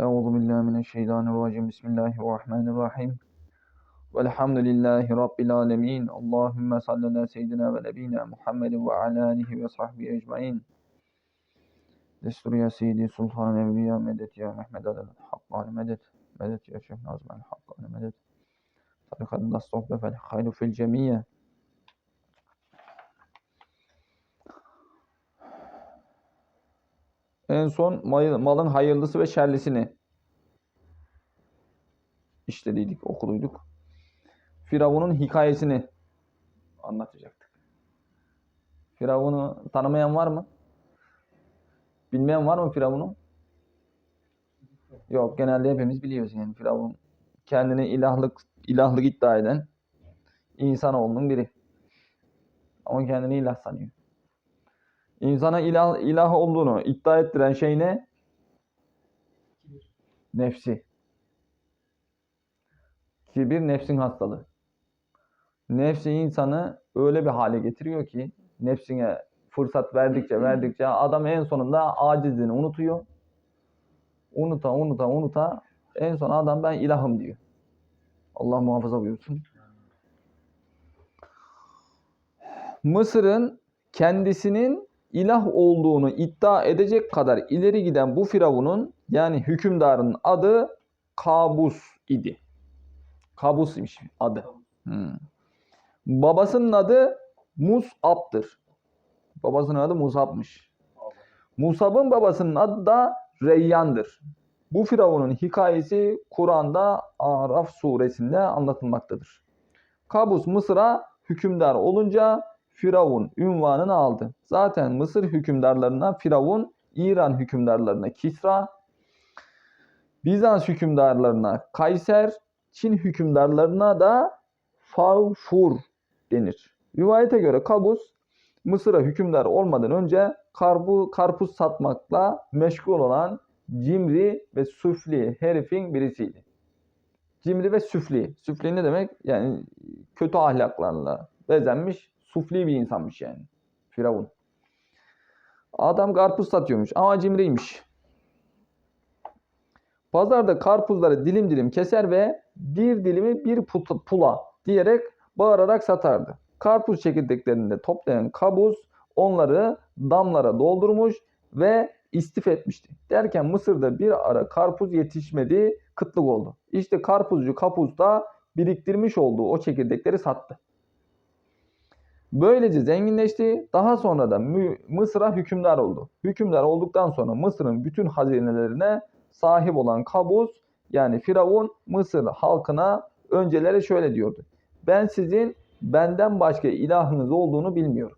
أعوذ بالله من الشيطان الرجيم. بسم الله الرحمن الرحيم. والحمد لله رب العالمين. اللهم صل على سيدنا ونبينا محمد وعلى آله وصحبه أجمعين. دستور يا سيدي سلطان الأنبياء. مدد يا محمد الحق على مدد. مدد يا شيخ ناظم الحق على مدد. طريقة الصحبة فالخير في الجميع. En son mal- malın hayırlısı ve şerlisini işlediydik, okuduyduk. Firavun'un hikayesini anlatacaktık. Firavun'u tanımayan var mı? Bilmeyen var mı Firavun'u? Yok, genelde hepimiz biliyoruz yani Firavun kendini ilahlık ilahlık iddia eden insanoğlunun biri. Ama kendini ilah sanıyor. İnsana ilah, ilah olduğunu iddia ettiren şey ne? Nefsi. Kibir nefsin hastalığı. Nefsi insanı öyle bir hale getiriyor ki nefsine fırsat verdikçe verdikçe adam en sonunda acizliğini unutuyor. Unuta unuta unuta en son adam ben ilahım diyor. Allah muhafaza buyursun. Mısır'ın kendisinin ilah olduğunu iddia edecek kadar ileri giden bu firavunun yani hükümdarın adı Kabus idi. Kabus imiş adı. Hmm. Babasının adı Mus'ab'dır. Babasının adı Musab'mış. Musab'ın babasının adı da Reyyan'dır. Bu firavunun hikayesi Kur'an'da Araf suresinde anlatılmaktadır. Kabus Mısır'a hükümdar olunca Firavun ünvanını aldı. Zaten Mısır hükümdarlarına Firavun, İran hükümdarlarına Kisra, Bizans hükümdarlarına Kayser, Çin hükümdarlarına da Fağfur denir. Rivayete göre Kabus Mısır'a hükümdar olmadan önce karbu, karpuz satmakla meşgul olan cimri ve süfli herifin birisiydi. Cimri ve süfli. Süfli ne demek? Yani kötü ahlaklarla bezenmiş, sufli bir insanmış yani. Firavun. Adam karpuz satıyormuş ama cimriymiş. Pazarda karpuzları dilim dilim keser ve bir dilimi bir put- pula diyerek bağırarak satardı. Karpuz çekirdeklerini de toplayan kabuz onları damlara doldurmuş ve istif etmişti. Derken Mısır'da bir ara karpuz yetişmedi, kıtlık oldu. İşte karpuzcu kapuz da biriktirmiş olduğu o çekirdekleri sattı. Böylece zenginleşti. Daha sonra da Mısır'a hükümdar oldu. Hükümdar olduktan sonra Mısır'ın bütün hazinelerine sahip olan Kabus yani Firavun Mısır halkına önceleri şöyle diyordu. Ben sizin benden başka ilahınız olduğunu bilmiyorum.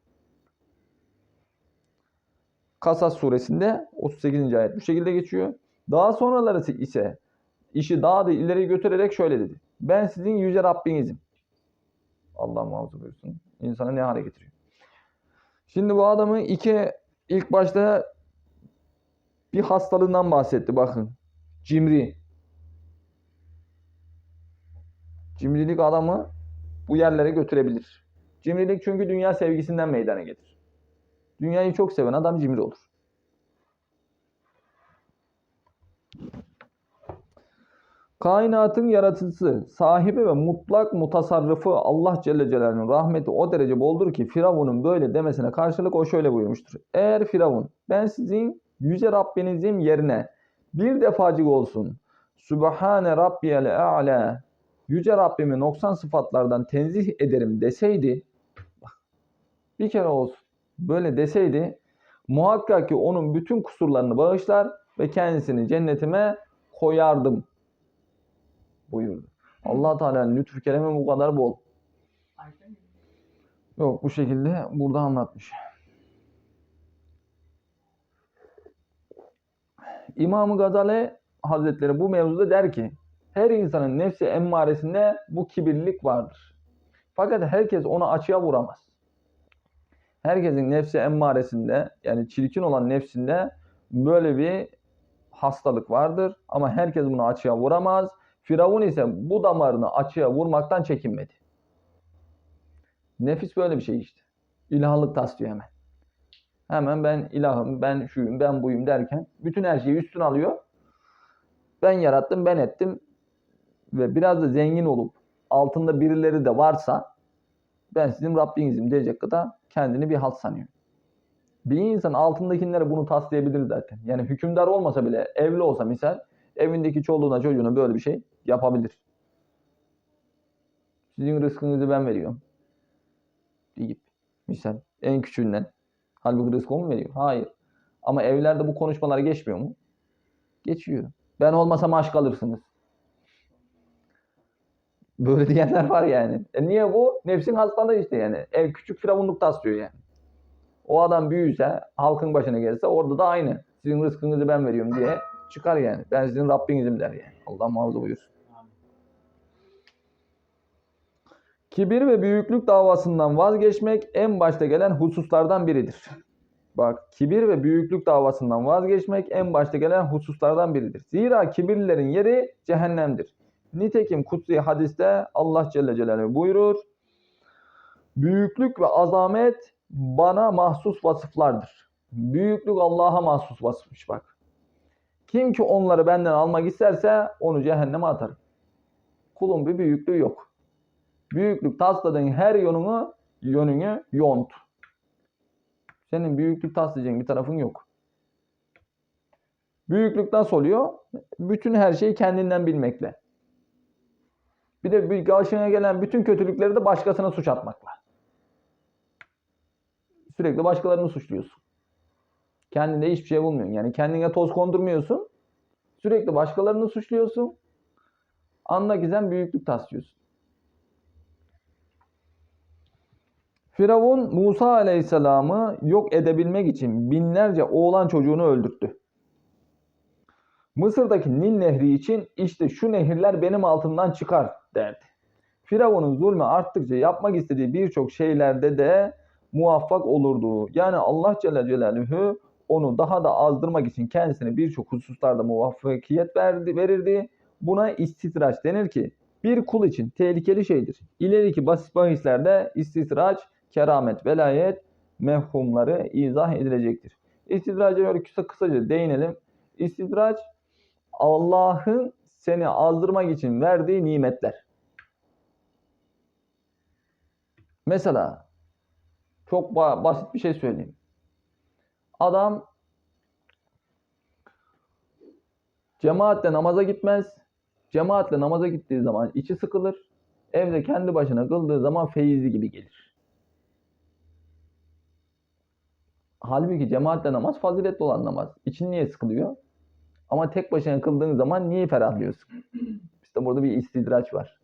Kasas suresinde 38. ayet bu şekilde geçiyor. Daha sonraları ise işi daha da ileri götürerek şöyle dedi. Ben sizin yüce Rabbinizim. Allah muhafaza buyursun. İnsanı ne hale getiriyor. Şimdi bu adamı iki ilk başta bir hastalığından bahsetti bakın. Cimri. Cimrilik adamı bu yerlere götürebilir. Cimrilik çünkü dünya sevgisinden meydana gelir. Dünyayı çok seven adam cimri olur. Kainatın yaratıcısı, sahibi ve mutlak mutasarrıfı Allah Celle Celaluhu'nun rahmeti o derece boldur ki Firavun'un böyle demesine karşılık o şöyle buyurmuştur. Eğer Firavun ben sizin yüce Rabbinizin yerine bir defacık olsun Sübhane Rabbiyel A'la Yüce Rabbimi noksan sıfatlardan tenzih ederim deseydi bir kere olsun böyle deseydi muhakkak ki onun bütün kusurlarını bağışlar ve kendisini cennetime koyardım buyurdu. Allah Teala'nın lütfu keremi bu kadar bol. Yok bu şekilde burada anlatmış. İmam-ı Gazali Hazretleri bu mevzuda der ki her insanın nefsi emmaresinde bu kibirlilik vardır. Fakat herkes onu açığa vuramaz. Herkesin nefsi emmaresinde yani çirkin olan nefsinde böyle bir hastalık vardır ama herkes bunu açığa vuramaz. Firavun ise bu damarını açığa vurmaktan çekinmedi. Nefis böyle bir şey işte. İlahlık taslıyor hemen. Hemen ben ilahım, ben şuyum, ben buyum derken bütün her şeyi üstüne alıyor. Ben yarattım, ben ettim ve biraz da zengin olup altında birileri de varsa ben sizin Rabbinizim diyecek kadar kendini bir halt sanıyor. Bir insan altındakilere bunu taslayabilir zaten. Yani hükümdar olmasa bile evli olsa misal evindeki çoluğuna çocuğuna böyle bir şey yapabilir. Sizin rızkınızı ben veriyorum. Deyip misal en küçüğünden. Halbuki rızkı mu veriyor? Hayır. Ama evlerde bu konuşmalar geçmiyor mu? Geçiyor. Ben olmasam aşk alırsınız. Böyle diyenler var yani. E niye bu? Nefsin hastalığı işte yani. Ev küçük firavunluk taslıyor yani. O adam büyüse, halkın başına gelse orada da aynı. Sizin rızkınızı ben veriyorum diye çıkar yani. Ben sizin Rabbinizim der yani. Allah muhafaza buyursun. Kibir ve büyüklük davasından vazgeçmek en başta gelen hususlardan biridir. Bak kibir ve büyüklük davasından vazgeçmek en başta gelen hususlardan biridir. Zira kibirlilerin yeri cehennemdir. Nitekim kutsi hadiste Allah Celle Celaluhu buyurur. Büyüklük ve azamet bana mahsus vasıflardır. Büyüklük Allah'a mahsus vasıfmış bak. Kim ki onları benden almak isterse onu cehenneme atarım. Kulun bir büyüklüğü yok. Büyüklük tasladığın her yönünü, yönünü yont. Senin büyüklük taslayacağın bir tarafın yok. Büyüklük nasıl oluyor? Bütün her şeyi kendinden bilmekle. Bir de bir karşına gelen bütün kötülükleri de başkasına suç atmakla. Sürekli başkalarını suçluyorsun. Kendinde hiçbir şey bulmuyorsun. Yani kendine toz kondurmuyorsun. Sürekli başkalarını suçluyorsun. Anla gizem büyüklük taslıyorsun. Firavun Musa Aleyhisselam'ı yok edebilmek için binlerce oğlan çocuğunu öldürttü. Mısır'daki Nil Nehri için işte şu nehirler benim altımdan çıkar derdi. Firavun'un zulmü arttıkça yapmak istediği birçok şeylerde de muvaffak olurdu. Yani Allah Celle Celaluhu onu daha da azdırmak için kendisine birçok hususlarda muvaffakiyet verdi, verirdi. Buna istitraç denir ki bir kul için tehlikeli şeydir. İleriki basit bahislerde istitraç, keramet, velayet mefhumları izah edilecektir. İstidraca böyle kısa kısaca değinelim. İstidraç Allah'ın seni azdırmak için verdiği nimetler. Mesela çok ba- basit bir şey söyleyeyim. Adam cemaatle namaza gitmez. Cemaatle namaza gittiği zaman içi sıkılır. Evde kendi başına kıldığı zaman feyizli gibi gelir. Halbuki cemaatle namaz faziletli olan namaz. İçin niye sıkılıyor? Ama tek başına kıldığın zaman niye ferahlıyorsun? İşte burada bir istidraç var.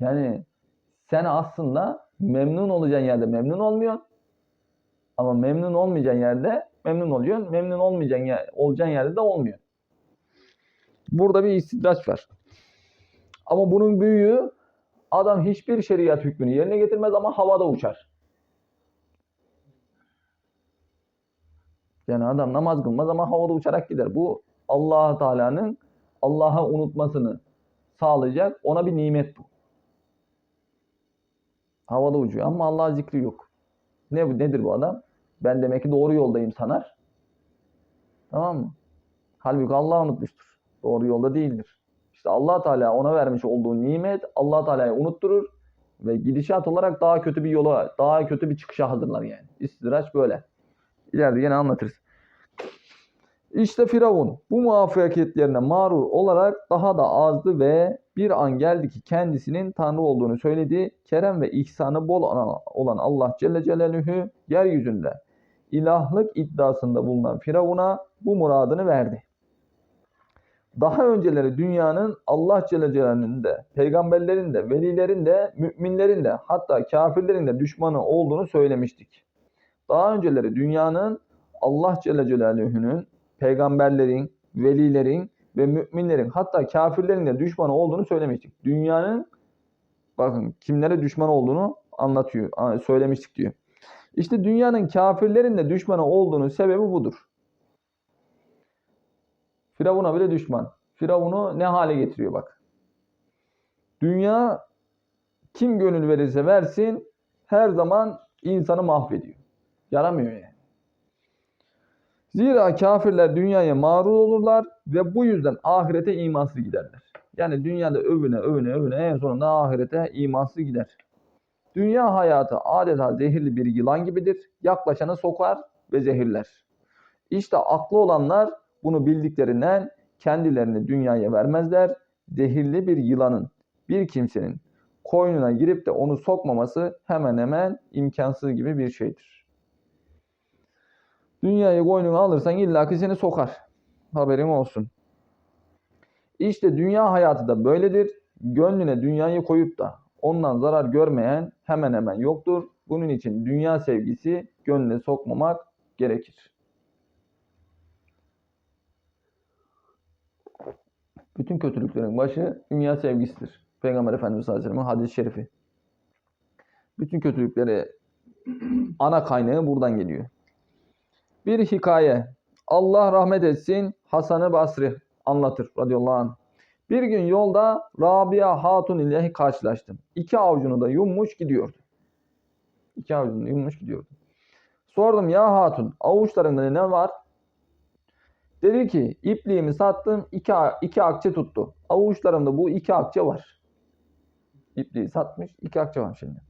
Yani sen aslında memnun olacağın yerde memnun olmuyorsun. Ama memnun olmayacağın yerde memnun oluyorsun. Memnun olmayacağın yer, olacağın yerde de olmuyor. Burada bir istidraç var. Ama bunun büyüğü adam hiçbir şeriat hükmünü yerine getirmez ama havada uçar. Yani adam namaz kılmaz ama havada uçarak gider. Bu allah Teala'nın Allah'a unutmasını sağlayacak ona bir nimet bu. Havada uçuyor ama Allah zikri yok. Ne nedir bu adam? Ben demek ki doğru yoldayım sanar. Tamam mı? Halbuki Allah unutmuştur. Doğru yolda değildir. İşte Allah Teala ona vermiş olduğu nimet Allah Teala'yı unutturur ve gidişat olarak daha kötü bir yola, daha kötü bir çıkışa hazırlar yani. İstidraç böyle. İleride yine anlatırız. İşte Firavun bu muvaffakiyetlerine mağrur olarak daha da azdı ve bir an geldi ki kendisinin Tanrı olduğunu söyledi. Kerem ve ihsanı bol olan Allah Celle Celaluhu yeryüzünde ilahlık iddiasında bulunan Firavun'a bu muradını verdi. Daha önceleri dünyanın Allah Celle Celaluhu'nun de, peygamberlerin de, velilerin de, müminlerin de hatta kafirlerin de düşmanı olduğunu söylemiştik. Daha önceleri dünyanın Allah Celle Celaluhu'nun peygamberlerin, velilerin ve müminlerin hatta kafirlerin de düşmanı olduğunu söylemiştik. Dünyanın bakın kimlere düşman olduğunu anlatıyor, söylemiştik diyor. İşte dünyanın kafirlerin de düşmanı olduğunu sebebi budur. Firavun'a bile düşman. Firavun'u ne hale getiriyor bak. Dünya kim gönül verirse versin her zaman insanı mahvediyor. Yaramıyor yani. Zira kafirler dünyaya mağrur olurlar ve bu yüzden ahirete imansız giderler. Yani dünyada övüne övüne övüne en sonunda ahirete imansız gider. Dünya hayatı adeta zehirli bir yılan gibidir. Yaklaşanı sokar ve zehirler. İşte aklı olanlar bunu bildiklerinden kendilerini dünyaya vermezler. Zehirli bir yılanın bir kimsenin koynuna girip de onu sokmaması hemen hemen imkansız gibi bir şeydir. Dünyayı koynuna alırsan illaki seni sokar. Haberin olsun. İşte dünya hayatı da böyledir. Gönlüne dünyayı koyup da ondan zarar görmeyen hemen hemen yoktur. Bunun için dünya sevgisi gönlüne sokmamak gerekir. Bütün kötülüklerin başı dünya sevgisidir. Peygamber Efendimiz sallallahu aleyhi ve sellem'in hadis-i şerifi. Bütün kötülükleri ana kaynağı buradan geliyor. Bir hikaye. Allah rahmet etsin Hasan-ı Basri anlatır radıyallahu anh. Bir gün yolda Rabia Hatun ile karşılaştım. İki avucunu da yummuş gidiyordu. İki avucunu yummuş gidiyordu. Sordum ya Hatun avuçlarında ne var? Dedi ki ipliğimi sattım iki, iki akçe tuttu. Avuçlarımda bu iki akçe var. İpliği satmış iki akçe var şimdi.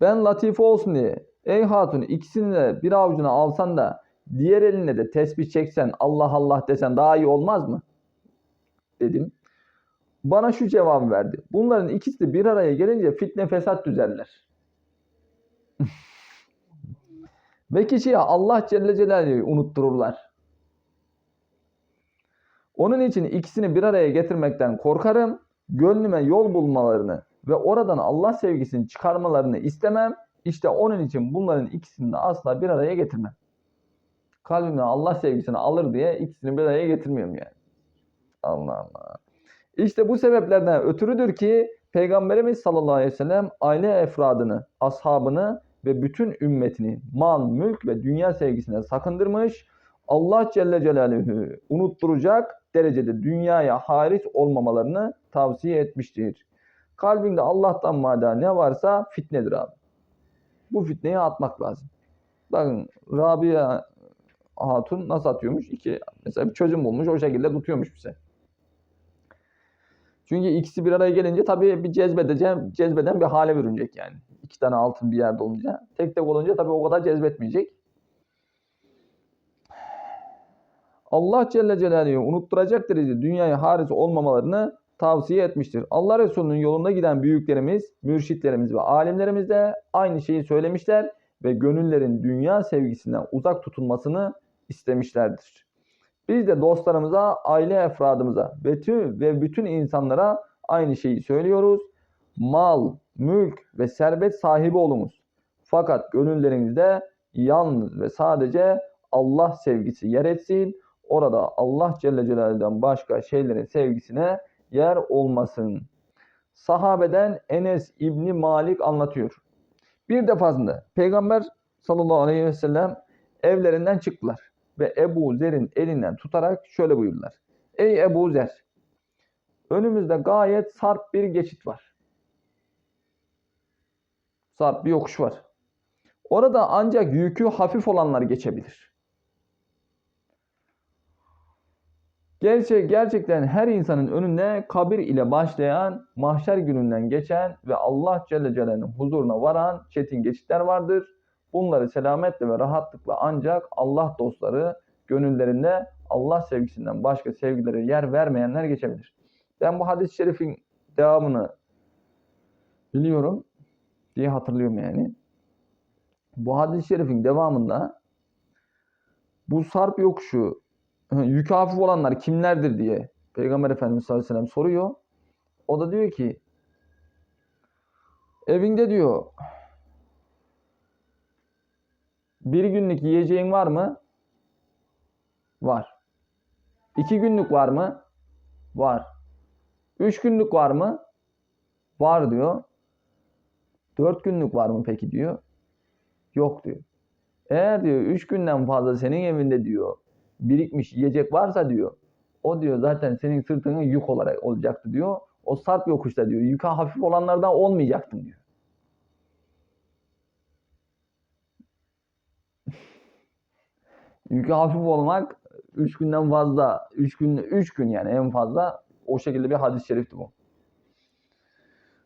Ben latife olsun diye ey hatun ikisini de bir avucuna alsan da diğer eline de tesbih çeksen Allah Allah desen daha iyi olmaz mı? Dedim. Bana şu cevabı verdi. Bunların ikisi de bir araya gelince fitne fesat düzerler. Ve kişiye Allah Celle Celaluhu'yu unuttururlar. Onun için ikisini bir araya getirmekten korkarım. Gönlüme yol bulmalarını ve oradan Allah sevgisini çıkarmalarını istemem. İşte onun için bunların ikisini de asla bir araya getirmem. Kalbimden Allah sevgisini alır diye ikisini bir araya getirmiyorum yani. Allah Allah. İşte bu sebeplerden ötürüdür ki Peygamberimiz sallallahu aleyhi ve sellem aile efradını, ashabını ve bütün ümmetini mal, mülk ve dünya sevgisine sakındırmış. Allah Celle Celaluhu unutturacak derecede dünyaya haris olmamalarını tavsiye etmiştir. Kalbinde Allah'tan mada ne varsa fitnedir abi. Bu fitneyi atmak lazım. Bakın Rabia Hatun nasıl atıyormuş? İki, mesela bir çözüm bulmuş o şekilde tutuyormuş bize. Çünkü ikisi bir araya gelince tabii bir cezbedeceğim, cezbeden bir hale bürünecek yani. İki tane altın bir yerde olunca. Tek tek olunca tabii o kadar cezbetmeyecek. Allah Celle Celaluhu unutturacak derecede dünyaya haris olmamalarını tavsiye etmiştir. Allah Resulü'nün yolunda giden büyüklerimiz, mürşitlerimiz ve alimlerimiz de aynı şeyi söylemişler ve gönüllerin dünya sevgisinden uzak tutulmasını istemişlerdir. Biz de dostlarımıza, aile efradımıza ve tüm ve bütün insanlara aynı şeyi söylüyoruz. Mal, mülk ve servet sahibi olunuz. Fakat gönüllerinizde yalnız ve sadece Allah sevgisi yer etsin. Orada Allah Celle Celaluhu'dan başka şeylerin sevgisine yer olmasın. Sahabeden Enes İbni Malik anlatıyor. Bir defasında Peygamber sallallahu aleyhi ve sellem evlerinden çıktılar ve Ebu Zer'in elinden tutarak şöyle buyurdular. Ey Ebu Zer, önümüzde gayet sarp bir geçit var. Sarp bir yokuş var. Orada ancak yükü hafif olanlar geçebilir. Gerçek, gerçekten her insanın önünde kabir ile başlayan, mahşer gününden geçen ve Allah Celle Celaluhu'nun huzuruna varan çetin geçitler vardır. Bunları selametle ve rahatlıkla ancak Allah dostları gönüllerinde Allah sevgisinden başka sevgilere yer vermeyenler geçebilir. Ben bu hadis-i şerifin devamını biliyorum diye hatırlıyorum yani. Bu hadis-i şerifin devamında bu sarp yokuşu yükü hafif olanlar kimlerdir diye Peygamber Efendimiz sallallahu aleyhi ve sellem soruyor. O da diyor ki evinde diyor bir günlük yiyeceğin var mı? Var. İki günlük var mı? Var. Üç günlük var mı? Var diyor. Dört günlük var mı peki diyor. Yok diyor. Eğer diyor üç günden fazla senin evinde diyor birikmiş yiyecek varsa diyor o diyor zaten senin sırtına yük olarak olacaktı diyor. O sarp yokuşta diyor yükü hafif olanlardan olmayacaktın diyor. Yükü hafif olmak 3 günden fazla, 3 gün 3 gün yani en fazla o şekilde bir hadis-i şerifti bu.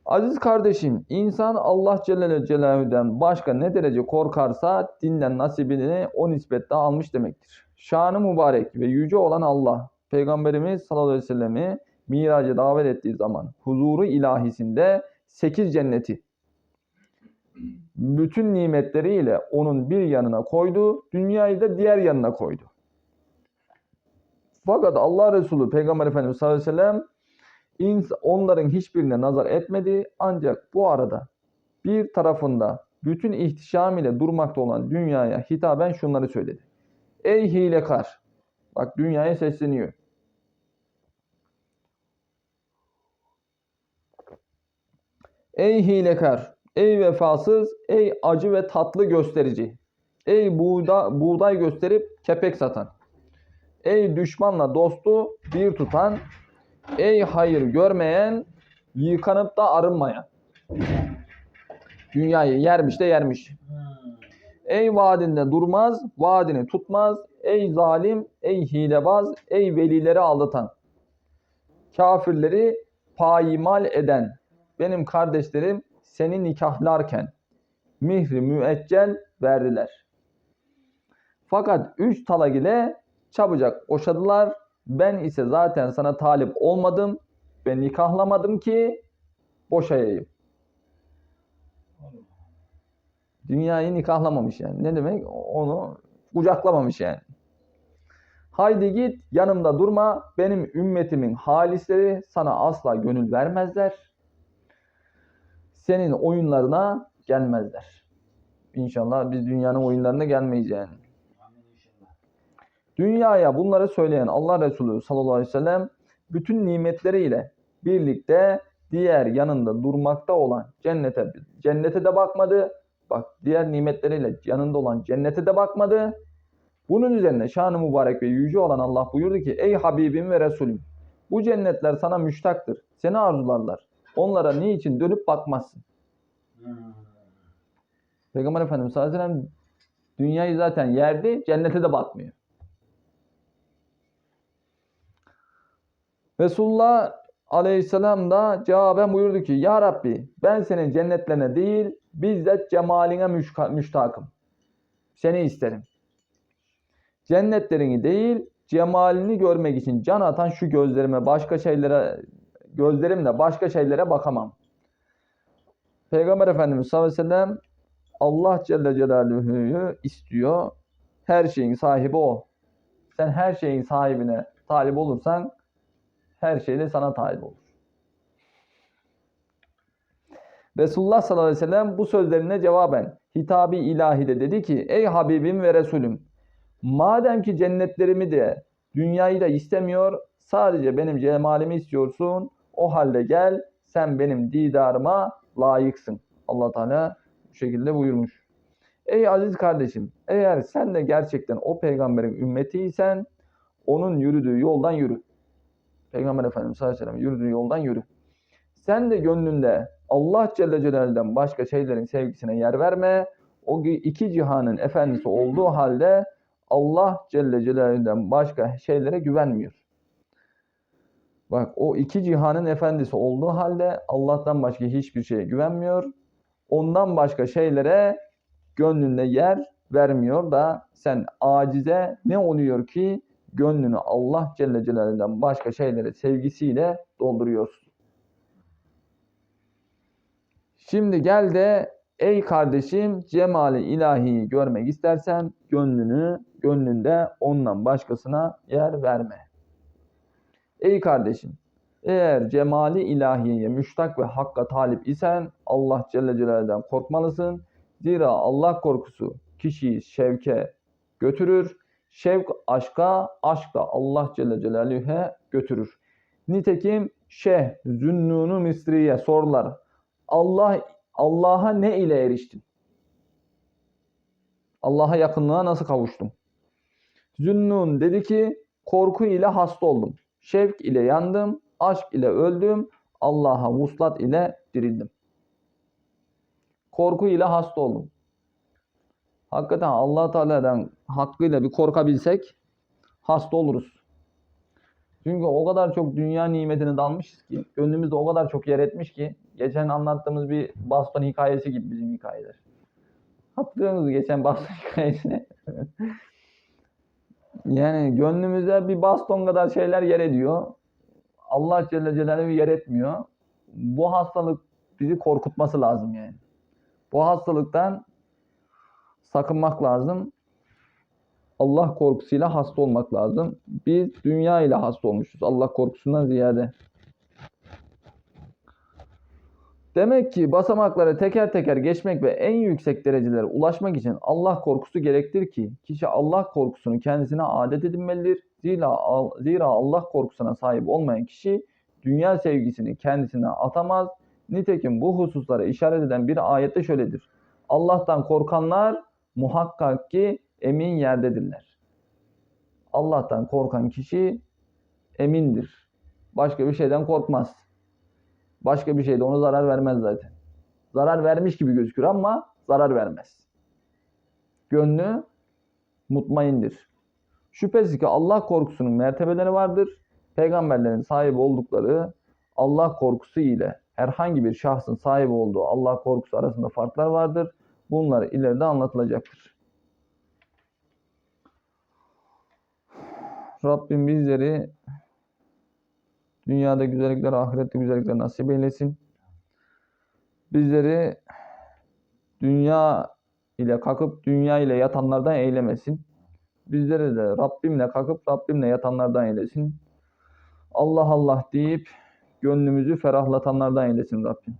Aziz kardeşim, insan Allah Celle Celaluhu'dan başka ne derece korkarsa dinden nasibini o nispette almış demektir. Şanı mübarek ve yüce olan Allah, Peygamberimiz sallallahu aleyhi ve sellemi miraca davet ettiği zaman huzuru ilahisinde 8 cenneti bütün nimetleriyle onun bir yanına koydu, dünyayı da diğer yanına koydu. Fakat Allah Resulü Peygamber Efendimiz sallallahu aleyhi ve sellem onların hiçbirine nazar etmedi. Ancak bu arada bir tarafında bütün ihtişam ile durmakta olan dünyaya hitaben şunları söyledi. Ey hilekar! Bak dünyaya sesleniyor. Ey hilekar! Ey vefasız! Ey acı ve tatlı gösterici! Ey buğda, buğday gösterip kepek satan! Ey düşmanla dostu bir tutan! Ey hayır görmeyen, yıkanıp da arınmayan! Dünyayı yermiş de yermiş. Ey vaadinde durmaz, vaadini tutmaz. Ey zalim, ey hilebaz, ey velileri aldatan. Kafirleri payimal eden. Benim kardeşlerim seni nikahlarken mihri müeccel verdiler. Fakat üç talak ile çabucak boşadılar. Ben ise zaten sana talip olmadım ve nikahlamadım ki boşayayım. Dünyayı nikahlamamış yani. Ne demek? Onu kucaklamamış yani. Haydi git yanımda durma. Benim ümmetimin halisleri sana asla gönül vermezler. Senin oyunlarına gelmezler. İnşallah biz dünyanın oyunlarına gelmeyiz yani. Dünyaya bunları söyleyen Allah Resulü sallallahu aleyhi ve sellem bütün nimetleriyle birlikte diğer yanında durmakta olan cennete cennete de bakmadı. Bak diğer nimetleriyle yanında olan cennete de bakmadı. Bunun üzerine şanı mübarek ve yüce olan Allah buyurdu ki ey Habibim ve Resulüm bu cennetler sana müştaktır. Seni arzularlar. Onlara niçin dönüp bakmazsın? Peygamber Efendimiz sallallahu aleyhi ve sellem dünyayı zaten yerdi, cennete de bakmıyor. Resulullah aleyhisselam da cevaben buyurdu ki Ya Rabbi ben senin cennetlerine değil bizzat cemaline müştakım. Seni isterim. Cennetlerini değil cemalini görmek için can atan şu gözlerime başka şeylere gözlerimle başka şeylere bakamam. Peygamber Efendimiz sallallahu aleyhi ve sellem Allah Celle Celaluhu'yu istiyor. Her şeyin sahibi o. Sen her şeyin sahibine talip olursan her şeyde sana talip olur. Resulullah sallallahu aleyhi ve sellem bu sözlerine cevaben hitabi ilahide dedi ki ey Habibim ve Resulüm madem ki cennetlerimi de dünyayı da istemiyor sadece benim cemalimi istiyorsun o halde gel sen benim didarıma layıksın. Allah Teala bu şekilde buyurmuş. Ey aziz kardeşim eğer sen de gerçekten o peygamberin ümmetiysen onun yürüdüğü yoldan yürü. Peygamber Efendimiz sallallahu aleyhi ve sellem yürüdüğü yoldan yürü. Sen de gönlünde Allah Celle Celaluhu'dan başka şeylerin sevgisine yer verme. O iki cihanın efendisi olduğu halde Allah Celle Celaluhu'dan başka şeylere güvenmiyor. Bak o iki cihanın efendisi olduğu halde Allah'tan başka hiçbir şeye güvenmiyor. Ondan başka şeylere gönlünde yer vermiyor da sen acize ne oluyor ki gönlünü Allah Celle Celaluhu'dan başka şeylere sevgisiyle dolduruyorsun. Şimdi gel de ey kardeşim cemali ilahiyi görmek istersen gönlünü gönlünde ondan başkasına yer verme. Ey kardeşim eğer cemali ilahiyeye müştak ve hakka talip isen Allah Celle Celaluhu'dan korkmalısın. Zira Allah korkusu kişiyi şevke götürür. Şevk aşka, aşk da Allah Celle Celaluhu'ya götürür. Nitekim Şeyh Zünnunu Misri'ye sordular. Allah Allah'a ne ile eriştin? Allah'a yakınlığa nasıl kavuştum? Zünnun dedi ki korku ile hasta oldum. Şevk ile yandım. Aşk ile öldüm. Allah'a vuslat ile dirildim. Korku ile hasta oldum. Hakikaten Allah Teala'dan hakkıyla bir korkabilsek hasta oluruz. Çünkü o kadar çok dünya nimetine dalmışız ki, gönlümüzde o kadar çok yer etmiş ki, geçen anlattığımız bir baston hikayesi gibi bizim hikayeler. Hatırlıyor musunuz geçen baston hikayesini? Yani gönlümüzde bir baston kadar şeyler yer ediyor. Allah Celle Celaluhu yer etmiyor. Bu hastalık bizi korkutması lazım yani. Bu hastalıktan sakınmak lazım. Allah korkusuyla hasta olmak lazım. Biz dünya ile hasta olmuşuz. Allah korkusundan ziyade. Demek ki basamakları teker teker geçmek ve en yüksek derecelere ulaşmak için Allah korkusu gerektir ki kişi Allah korkusunu kendisine adet edinmelidir. Zira, zira Allah korkusuna sahip olmayan kişi dünya sevgisini kendisine atamaz. Nitekim bu hususlara işaret eden bir ayette şöyledir. Allah'tan korkanlar muhakkak ki emin yerdedirler. Allah'tan korkan kişi emindir. Başka bir şeyden korkmaz. Başka bir şey de ona zarar vermez zaten. Zarar vermiş gibi gözükür ama zarar vermez. Gönlü mutmaindir. Şüphesiz ki Allah korkusunun mertebeleri vardır. Peygamberlerin sahip oldukları Allah korkusu ile herhangi bir şahsın sahip olduğu Allah korkusu arasında farklar vardır. Bunlar ileride anlatılacaktır. Rabbim bizleri dünyada güzellikler, ahirette güzellikler nasip eylesin. Bizleri dünya ile kalkıp dünya ile yatanlardan eylemesin. Bizleri de Rabbimle kalkıp Rabbimle yatanlardan eylesin. Allah Allah deyip gönlümüzü ferahlatanlardan eylesin Rabbim.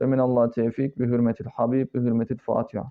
Ve minallah tevfik bi hürmetil habib bi hürmetil fatiha.